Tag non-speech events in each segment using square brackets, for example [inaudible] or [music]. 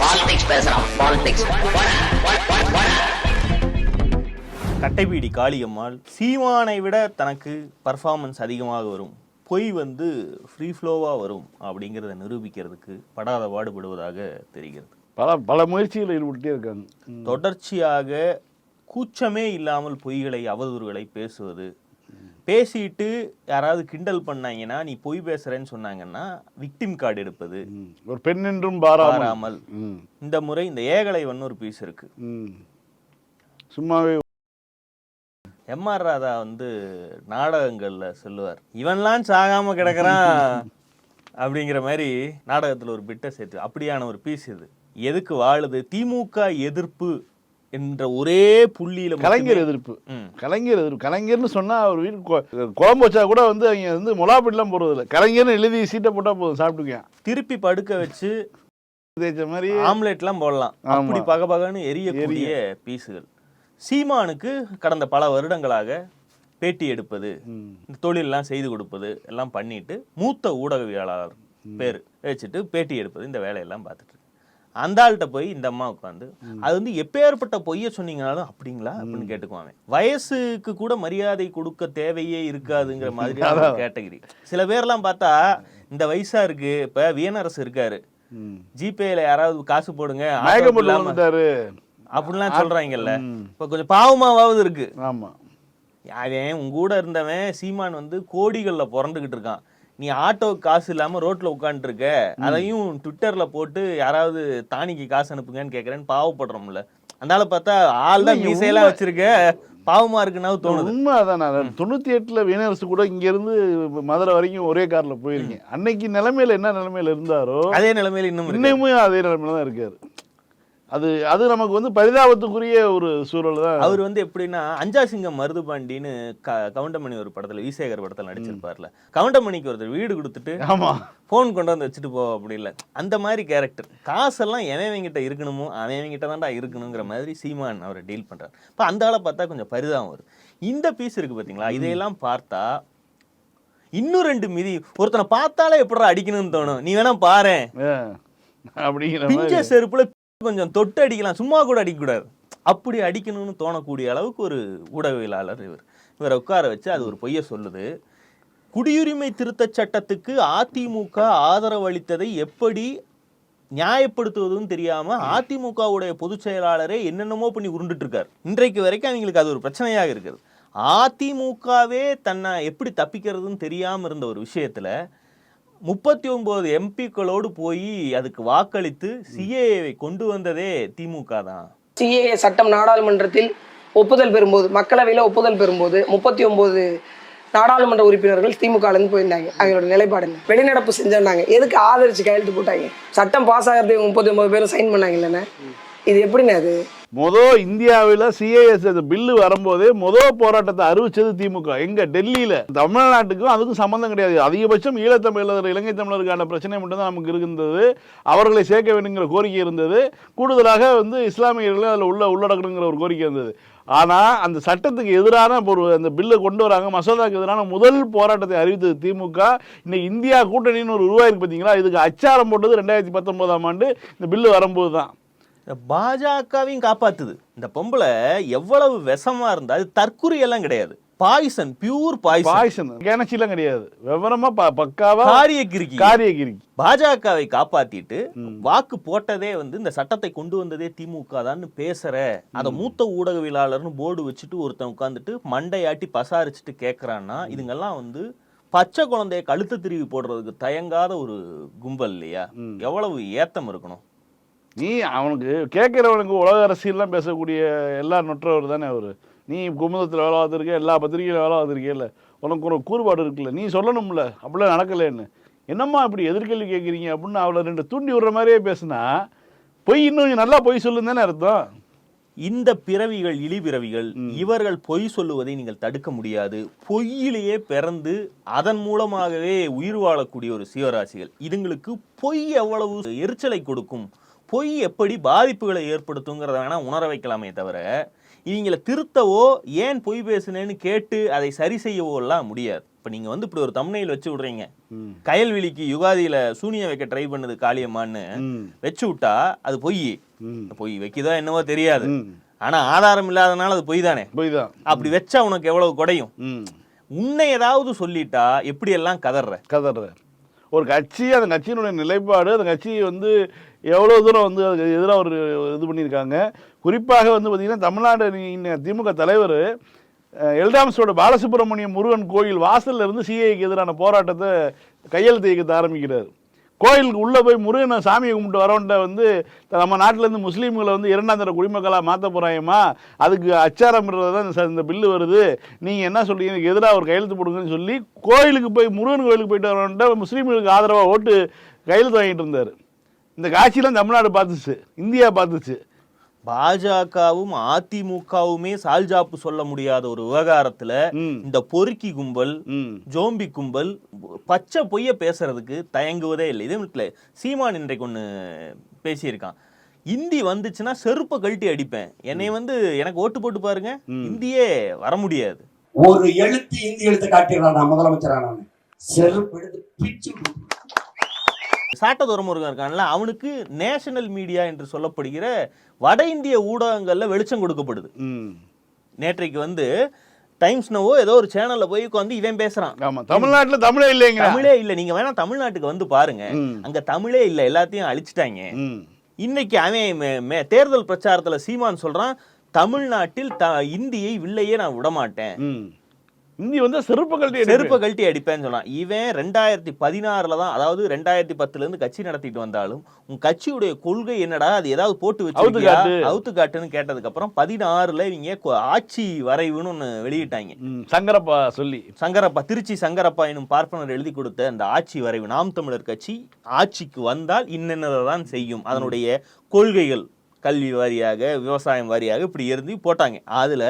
Politics பேசுறான் politics கட்டைபீடி Kaliammal சீமானை விட தனக்கு பர்ஃபார்மன்ஸ் அதிகமாக வரும். பொய் வந்து ஃப்ரீ ஃப்ளோவாக வரும் அப்படிங்கிறத நிரூபிக்கிறதுக்கு படாத பாடுபடுவதாக தெரிகிறது. பல பல முயற்சிகள் ஈடுபட்டே இருக்காங்க. தொடர்ச்சியாக கூச்சமே இல்லாமல் பொய்களை அவதூறுகளை பேசுவது பேசிட்டு யாராவது கிண்டல் பண்ணாங்கன்னா நீ பொய் பேசுறேன்னு சொன்னாங்கன்னா விக்டிம் கார்டு எடுப்பது. ஒரு பெண் என்றும் பாராமல். இந்த முறை இந்த ஏகலைவன் ஒரு பீஸ் இருக்கு. சும்மாவே எம்ஆர் ராதா வந்து நாடகங்கள்ல சொல்லுவார் இவன்லாம் சாகாம கிடக்குறான். [laughs] அப்படிங்கிற மாதிரி நாடகத்துல ஒரு பிட்டை சேர்த்து அப்படியான ஒரு பீஸ் இது. எதுக்கு வாழுது? திமுக எதிர்ப்பு என்ற ஒரே புள்ளியில கலைஞர் எதிர்ப்பு. கலைஞர் எதிர்ப்பு கலைஞர்னு சொன்னா அவர் வீட்டு கொ- குழம்பு வச்சா கூட வந்து அவங்க வந்து முலாப்பிட்டுலாம் போறது இல்லை கலைஞர்னு எழுதி சீட்டை போட்டா போதும் சாப்பிட்டுக்கேன் திருப்பி படுக்க வச்சு தேய்ச்ச மாதிரி ஆம்லெட்லாம் போடலாம். அப்படி பகபகன்னு எரியக்கூடிய பீஸுகள் சீமானுக்கு கடந்த பல வருடங்களாக பேட்டி எடுப்பது ம். இந்த தொழிலெல்லாம் செய்து கொடுப்பது எல்லாம் பண்ணிட்டு மூத்த ஊடகவியலாளர் பேர் வச்சுட்டு பேட்டி எடுப்பது இந்த வேலையெல்லாம் பார்த்துட்டு. அந்த ஆள்கிட்ட போய் இந்த அம்மா உட்காந்து அது வந்து எப்பேற்பட்ட பொய்ய சொன்னீங்கனாலும் அப்படிங்களா? அப்படின்னு கேட்டுக்குவாங்க வயசுக்கு கூட மரியாதை கொடுக்க தேவையே இருக்காதுங்கிற மாதிரியான கேட்டகரி. சில பேர்லாம் பார்த்தா இந்த வயசா இருக்கு இப்ப வியனரசு இருக்காரு. ஜிபேல யாராவது காசு போடுங்க அப்படிலாம் சொல்றாங்கல்ல. இப்ப கொஞ்சம் பாவமாவது இருக்கு. ஆமா. அவன் உங்க கூட இருந்தவன் சீமான் வந்து கோடிகள்ல புரண்டுகிட்டு இருக்கான். நீ ஆட்டோ காசு இல்லாம ரோட்ல உட்காந்துட்டு இருக்க அதையும் ட்விட்டர்ல போட்டு யாராவது தானிக்கு காசு அனுப்புங்கன்னு கேக்குறேன்னு பாவப்படுறோம்ல. அதனால பார்த்தா ஆள் தான் மீசையெல்லாம் வச்சிருக்க. பாவமா இருக்குன்னா தோணுது. உண்மை அதான் நான் தொண்ணூத்தி எட்டுல வீணரசு கூட இங்க இருந்து மதுரை வரைக்கும் ஒரே கார்ல போயிருக்கேன் அன்னைக்கு நிலைமையில என்ன நிலைமையில இருந்தாரோ அதே நிலைமையில இன்னும். இன்னமும் அதே நிலைமையில தான் இருக்காரு. அது அது நமக்கு வந்து பரிதாபத்துக்குரிய ஒரு சூழல் தான். அவர் வந்து எப்படின்னா அஞ்சாசிங்கம் மருதுபாண்டின்னு க கவுண்டமணி ஒரு படத்துல விசேகர் படத்துல நடிச்சிருப்பார்ல. கவுண்டமணிக்கு ஒருத்தர் வீடு கொடுத்துட்டு ஆமா. ஃபோன் கொண்டு வந்து வச்சுட்டு போ அப்படி இல்லை. அந்த மாதிரி கேரக்டர் காசெல்லாம் எவன்கிட்ட இருக்கணுமோ அவன்கிட்ட தான்டா இருக்கணுங்கிற மாதிரி சீமான் அவரை டீல் பண்றாரு. இப்போ அந்த ஆளை பார்த்தா கொஞ்சம் பரிதாபம் வருது. இந்த பீஸ் இருக்கு பாத்தீங்களா? இதையெல்லாம் பார்த்தா இன்னும் ரெண்டு மிதி ஒருத்தனை பார்த்தாலே எப்படா அடிக்கணும்னு தோணும். நீ வேணா பாரேன். ஆ, அப்படிங்கிற செருப்புல கொஞ்சம் தொட்டு அடிக்கலாம். சும்மா கூட அடிக்கக்கூடாது. அப்படி அடிக்கணும்னு தோணக்கூடிய அளவுக்கு ஒரு ஊடகவியலாளர் இவர். இவரை உட்கார வச்சு அது ஒரு பொய்ய சொல்லுது. குடியுரிமை திருத்தச் சட்டத்துக்கு அதிமுக ஆதரவு அளித்ததை எப்படி நியாயப்படுத்துவதும் தெரியாம அதிமுகவுடைய பொதுச் செயலாளரே என்னென்னமோ பண்ணி உருண்டுட்டு இருக்காரு. இன்றைக்கு வரைக்கும் அவங்களுக்கு அது ஒரு பிரச்சனையாக இருக்குது. அதிமுகவே தன்னை எப்படி தப்பிக்கிறதுன்னு தெரியாமல் இருந்த ஒரு விஷயத்துல முப்பத்தி ஒன்பது எம்பிக்களோடு போய் அதுக்கு வாக்களித்து சிஏவை கொண்டு வந்ததே திமுக தான். சிஏஏ சட்டம் நாடாளுமன்றத்தில் ஒப்புதல் பெறும்போது மக்களவையில் ஒப்புதல் பெறும்போது முப்பத்தி ஒன்பது நாடாளுமன்ற உறுப்பினர்கள் திமுகலேருந்து போயிருந்தாங்க. அவங்களோட நிலைப்பாடு என்ன? வெளிநடப்பு செஞ்சிருந்தாங்க எதுக்கு ஆதரிச்சு கையெழுத்து போட்டாங்க? சட்டம் பாஸ் ஆகிறது முப்பத்தி ஒன்பது பேரும் சைன் பண்ணாங்க இல்லைன்னா இது எப்படிண்ணே அது? மொதல் இந்தியாவில் சிஏஎஸ் பில்லு வரும்போதே மொதல் போராட்டத்தை அறிவிச்சது திமுக. எங்க டெல்லியில. தமிழ்நாட்டுக்கும் அதுக்கும் சம்மந்தம் கிடையாது. அதிகபட்சம் ஈழத்தமிழர் இலங்கை தமிழருக்கான பிரச்சனை மட்டும்தான் நமக்கு இருந்தது அவர்களை சேர்க்க வேண்டுங்கிற கோரிக்கை இருந்தது. கூடுதலாக வந்து இஸ்லாமியர்களை அதில் உள்ள உள்ளடக்கணுங்கிற ஒரு கோரிக்கை இருந்தது. ஆனால் அந்த சட்டத்துக்கு எதிரான ஒரு அந்த பில்லை கொண்டு வராங்க மசோதாவுக்கு எதிரான முதல் போராட்டத்தை அறிவித்தது திமுக. இன்னைக்கு இந்தியா கூட்டணின்னு ஒரு உருவாயிருக்கு பார்த்தீங்களா இதுக்கு அச்சாரம் போட்டது ரெண்டாயிரத்தி பத்தொன்பதாம் ஆண்டு இந்த பில்லு வரும்போது தான் பாஜகவையும் காப்பாத்துது. இந்த பொம்பளை எவ்வளவு விஷமா இருந்தா அது தற்குறி எல்லாம் கிடையாது. பாய்சன் பியூர் பாய்சன் பாய்சன் கேனச்சிலாம் கிடையாது. விவரமா பக்காவா காரிய கிறுக்கி காரியகிரி பாஜகவை காப்பாத்திட்டு வாக்கு போட்டதே வந்து இந்த சட்டத்தை கொண்டு வந்ததே திமுக தான்னு பேசுற. அத மூத்த ஊடகவியலாளர்னு போர்டு வச்சுட்டு ஒருத்தன் உட்காந்துட்டு மண்டையாட்டி பசாரிச்சுட்டு கேக்குறான்னா இதுங்கெல்லாம் வந்து பச்சை குழந்தைய கழுத்து திருவி போடுறதுக்கு தயங்காத ஒரு கும்பல் இல்லையா? எவ்வளவு ஏத்தம் இருக்கணும்? நீ அவனுக்கு கேட்குறவனுக்கு உலக அரசியல்லாம் பேசக்கூடிய எல்லா நொற்றவர் தானே அவர். நீ குமுதத்தில் வேலை பார்த்துருக்க எல்லா பத்திரிகையிலும் வேலை பார்த்துருக்கேல்ல உனக்கு ஒரு கூறுபாடு இருக்குல்ல நீ சொல்லணும்ல அப்படிலாம் நடக்கலைன்னு என்னம்மா இப்படி எதிர்கேள்வி கேட்குறீங்க அப்படின்னு அவளை ரெண்டு தூண்டி விடுற மாதிரியே பேசுனா பொய் இன்னும் நல்லா பொய் சொல்லுன்னு தானே அர்த்தம்? இந்த பிறவிகள் இழி பிறவிகள் இவர்கள் பொய் சொல்லுவதை நீங்கள் தடுக்க முடியாது. பொய்யிலேயே பிறந்து அதன் மூலமாகவே உயிர் வாழக்கூடிய ஒரு சிவராசிகள். இதுங்களுக்கு பொய் எவ்வளவு எரிச்சலை கொடுக்கும்? பொய் எப்படி பாதிப்புகளை ஏற்படுத்துங்கிறத வேணா உணர வைக்கலாமே தவிர இவங்கள திருத்தவோ ஏன் பொய் பேசுனேன்னு கேட்டு அதை சரி செய்யவோ எல்லாம் முடியாது. இப்ப நீங்க வந்து இப்படி ஒரு தம்னையில் வச்சு விடுறீங்க. கயல்விழிக்கு யுகாதியில சூனியம் வைக்க ட்ரை பண்ணது காளியம்மான்னு. வச்சு விட்டா அது பொய். பொய் வைக்குதா என்னவோ தெரியாது. ம். ஆனா ஆதாரம் இல்லாதனால அது பொய் தானே போய் தான் அப்படி வச்சா உனக்கு எவ்வளவு குறையும் ம். உன்னை ஏதாவது சொல்லிட்டா எப்படி எல்லாம் கதற கதறார் ஒரு கட்சி அந்த கட்சியினுடைய நிலைப்பாடு அந்த கட்சி வந்து எவ்வளோ தூரம் வந்து அதுக்கு எதிராக ஒரு இது பண்ணியிருக்காங்க. குறிப்பாக வந்து பார்த்திங்கன்னா தமிழ்நாடு திமுக தலைவர் எல்டாம்ஸோட பாலசுப்ரமணியம் முருகன் கோயில் வாசலில் இருந்து சிஐக்கு எதிரான போராட்டத்தை கையெழுத்து இயக்கத்தை ஆரம்பிக்கிறார். கோயிலுக்கு உள்ளே போய் முருகனை சாமியை கும்பிட்டு வரவன்ட்ட வந்து நம்ம நாட்டிலேருந்து முஸ்லீம்களை வந்து இரண்டாம் தர குடிமக்களாக மாற்ற போகிறாயம்மா அதுக்கு அச்சாரம் தான் இந்த இந்த பில்லு வருது. நீங்கள் என்ன சொல்கிறீங்க இதுக்கு எதிராக ஒரு கையெழுத்து போடுங்கன்னு சொல்லி கோயிலுக்கு போய் முருகன் கோயிலுக்கு போயிட்டு வரவன்ட்ட முஸ்லீம்களுக்கு ஆதரவாக ஓட்டு கையெழுத்து வாங்கிட்டு இருந்தார். இந்த காட்சியெலாம் தமிழ்நாடு பார்த்துச்சு இந்தியா பார்த்துச்சு. பாஜகவும் அதிமுகவுமே சால்ஜாப்பு சொல்ல முடியாத ஒரு விவகாரத்துல. இந்த பொறுக்கி கும்பல் ஜோம்பி கும்பல் பச்சை பொய்ய பேசுறதுக்கு தயங்குவதே இல்லை. இதே மட்டும் சீமான் இன்றைக்கு ஒண்ணு பேசியிருக்கான். இந்தி வந்துச்சுன்னா செருப்பை கழட்டி அடிப்பேன். என்னை வந்து எனக்கு ஓட்டு போட்டு பாருங்க இந்தியே வர முடியாது. ஒரு எழுத்து இந்தி எழுத்து காட்டிடுறான் நான் முதலமைச்சரான செருப்பு எடுத்து பிச்சு. சாட்டதுரம் முருகன் இருக்கான்ல அவனுக்கு நேஷனல் மீடியா என்று சொல்லப்படுகிற வட இந்திய ஊடகங்கள்ல வெளிச்சம் கொடுக்கப்படுது. நேற்றைக்கு வந்து டைம்ஸ் நவோ ஏதோ ஒரு சேனல்ல போய் உட்காந்து இவன் பேசுறான். ஆமாம் தமிழ்நாட்டில் தமிழே இல்லைங்க தமிழே இல்ல நீங்க வேணா தமிழ்நாட்டுக்கு வந்து பாருங்க. அங்க தமிழே இல்ல எல்லாத்தையும் அழிச்சிட்டாங்க. இன்னைக்கு அவன் தேர்தல் பிரச்சாரத்துல சீமான் சொல்றான் தமிழ்நாட்டில் இந்தியை வில்லையே நான் விட மாட்டேன் இந்தி வந்து செருப்பு கழட்டி செருப்பை கழட்டி அடிப்பேன்னு சொன்னான். இவன் ரெண்டாயிரத்தி பதினாறுல தான் அதாவது ரெண்டாயிரத்தி பத்துல இருந்து கட்சி நடத்திட்டு வந்தாலும் உன் கட்சியுடைய கொள்கை என்னடா அது ஏதாவது போட்டு வச்சு. அவுத்து காட்டுன்னு கேட்டதுக்கு அப்புறம் பதினாறுல இவங்க ஆட்சி வரைவுன்னு ஒண்ணு வெளியிட்டாங்க. சங்கரப்பா சொல்லி. சங்கரப்பா திருச்சி சங்கரப்பா எனும் பார்ப்பனர் எழுதி கொடுத்த அந்த ஆட்சி வரைவு நாம் தமிழர் கட்சி ஆட்சிக்கு வந்தால் இன்னென்னதை தான் செய்யும். அதனுடைய கொள்கைகள் கல்வி வாரியாக விவசாயம் வாரியாக இப்படி எழுதி போட்டாங்க. அதுல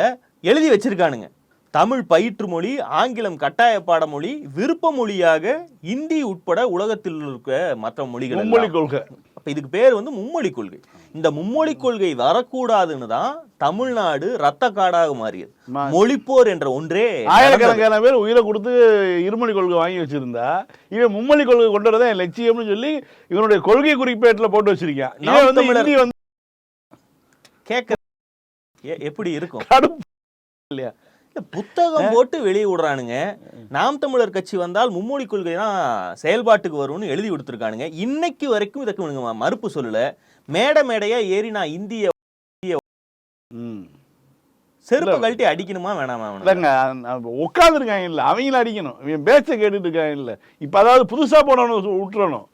எழுதி வச்சிருக்கானுங்க. தமிழ் பயிற்று மொழி ஆங்கிலம் கட்டாய பாடமொழி விருப்ப மொழியாக இந்தி உட்பட உலகத்தில் இருக்க மற்ற மொழிகள் மும்மொழி எல்லாம். கொள்கை. அப்ப இதுக்கு பேர் வந்து மும்மொழி கொள்கை. இந்த மும்மொழி கொள்கை வரக்கூடாதுன்னு தான் தமிழ்நாடு ரத்த காடாக மாறியது. மொழிப்போர் என்ற ஒன்றே. ஆயிரக்கணக்கான பேர் உயிரை கொடுத்து இருமொழி கொள்கை வாங்கி வச்சிருந்தா இவன் மும்மொழி கொள்கை கொண்டு வரதான் லட்சியம்னு சொல்லி இவனுடைய கொள்கை குறிப்பேட்டில் போட்டு வச்சிருக்கான். இவன் வந்து இந்தி வந்து கேட்க எப்படி இருக்கும்? கடுப்பு இல்ல, புத்தகம் போட்டு வெளியே விடுறானுங்க. நாம் தமிழர் கட்சி வந்தால் மும்மொழி கொள்கை தான் செயல்பாட்டுக்கு வரும்னு எழுதி கொடுத்துருக்கானுங்க. இன்னைக்கு வரைக்கும் இதுக்கு மறுப்பு சொல்லல. மேடை மேடையா ஏறி நான் இந்திய. செருப்பு. கழட்டி அடிக்கணுமா வேணாமா? இல்லைங்க உட்காந்துருக்காங்க இல்லை. அவங்கள அடிக்கணும். இவன் பேச்ச கேட்டுட்டு இருக்காங்க இல்லை. இப்போ அதாவது புதுசாக போனவனு விட்டுறணும்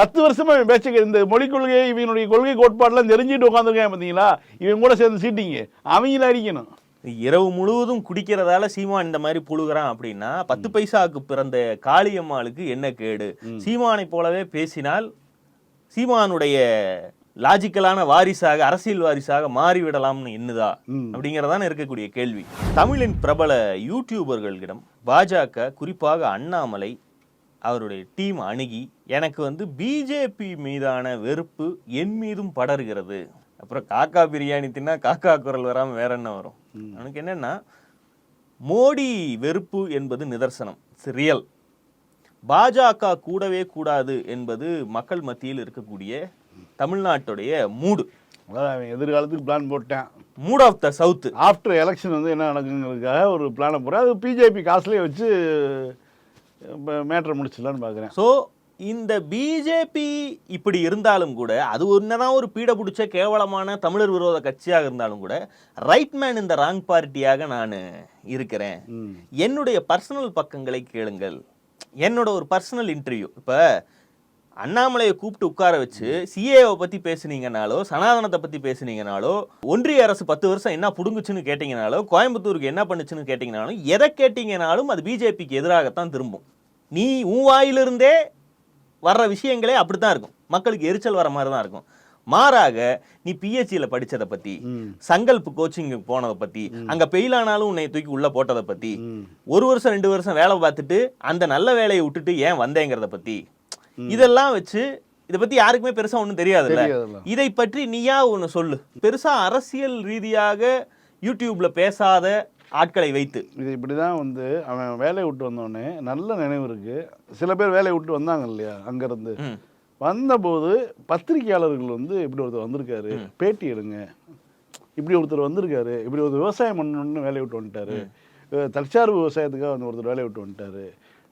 பத்து வருஷமா இவன் பேச்ச இந்த மொழிக் கொள்கை இவனுடைய கொள்கை கோட்பாடெல்லாம் தெரிஞ்சுட்டு உட்காந்துருக்காங்க பார்த்தீங்களா இவன் கூட சேர்ந்து சீட்டிங்க. அவங்கள அடிக்கணும். இரவு முழுவதும் குடிக்கிறதால சீமான் இந்த மாதிரி புழுகிறான் அப்படின்னா பத்து பைசாவுக்கு பிறந்த காளியம்மாளுக்கு என்ன கேடு? சீமானை போலவே பேசினால் சீமானுடைய லாஜிக்கலான வாரிசாக அரசியல் வாரிசாக மாறிவிடலாம்னு ம். அப்படிங்கறதான இருக்கக்கூடிய கேள்வி. தமிழின் பிரபல யூடியூபர்களிடம் பாஜக குறிப்பாக அண்ணாமலை அவருடைய டீம் அணுகி எனக்கு வந்து பிஜேபி மீதான வெறுப்பு என் மீதும் படர்கிறது. அப்புறம் காக்கா பிரியாணி தின்னா காக்கா குரல் வராம வேற என்ன வரும்? எனக்கு என்னன்னா மோடி வெறுப்பு என்பது நிதர்சனம். ரியல் பாஜக கூடவே கூடாது என்பது மக்கள் மத்தியில் இருக்கக்கூடிய தமிழ்நாட்டுடைய மூடு. அதாவது எதிர்காலத்துக்கு பிளான் போட்டேன். Mood of the South after election வந்து என்ன நடக்குங்கிறதுக்காக ஒரு பிளானை போகிறேன் அது பிஜேபி காசுலேயே வச்சு மேட்ரை முடிச்சிடலான்னு பார்க்குறேன். ஸோ இந்த பிஜேபி இப்படி இருந்தாலும் கூட அது என்னதான் ஒரு பீட பிடிச்ச கேவலமான தமிழர் விரோத கட்சியாக இருந்தாலும் கூட ரைட் மேன் இந்த ராங் பார்ட்டியாக நான் இருக்கிறேன். என்னுடைய பர்சனல் பக்கங்களை கேளுங்கள். என்னோட ஒரு பர்சனல் இன்டர்வியூ இப்போ அண்ணாமலையை கூப்பிட்டு உட்கார வச்சு சிஏவை பத்தி பேசுனீங்கனாலோ சனாதனத்தை பத்தி பேசுனீங்கனாலோ ஒன்றிய அரசு பத்து வருஷம் என்ன புடுங்குச்சுன்னு கேட்டீங்கனாலோ கோயம்புத்தூருக்கு என்ன பண்ணுச்சுன்னு கேட்டீங்கனாலும் எதை கேட்டீங்கனாலும் அது பிஜேபிக்கு எதிராகத்தான் திரும்பும். நீ உன் வாயிலிருந்தே வர்ற விஷயங்களே அப்படித்தான் இருக்கும் மக்களுக்கு எரிச்சல் வர மாதிரி தான் இருக்கும் மாறாக நீ பிஹெச்சியில் படிச்சதை பத்தி ம். சங்கல்ப் கோச்சிங் போனதை பத்தி அங்க பெயில் ஆனாலும் உன்னை தூக்கி உள்ள போட்டதை பத்தி ம். ஒரு வருஷம் ரெண்டு வருஷம் வேலை பார்த்துட்டு அந்த நல்ல வேலையை விட்டுட்டு ஏன் வந்தேங்கிறத பத்தி இதெல்லாம் வச்சு இதை பத்தி யாருக்குமே பெருசா ஒண்ணும் தெரியாதுல்ல. இதை பற்றி நீயா ஒண்ணு சொல்லு பெருசா அரசியல் ரீதியாக யூடியூப்ல பேசாத ஆட்களை வைத்து. இது இப்படி தான் வந்து அவன் வேலையை விட்டு வந்தோடனே நல்ல நினைவு இருக்கு. சில பேர் வேலையை விட்டு வந்தாங்க இல்லையா அங்கேருந்து. வந்தபோது பத்திரிகையாளர்கள் வந்து இப்படி ஒருத்தர் வந்திருக்காரு பேட்டி எடுங்க. இப்படி ஒருத்தர் வந்திருக்காரு இப்படி ஒரு விவசாயம் பண்ணணும்னு வேலையை விட்டு வந்துட்டாரு. தற்சார்பு விவசாயத்துக்காக வந்து ஒருத்தர் வேலையை விட்டு வந்துட்டாரு.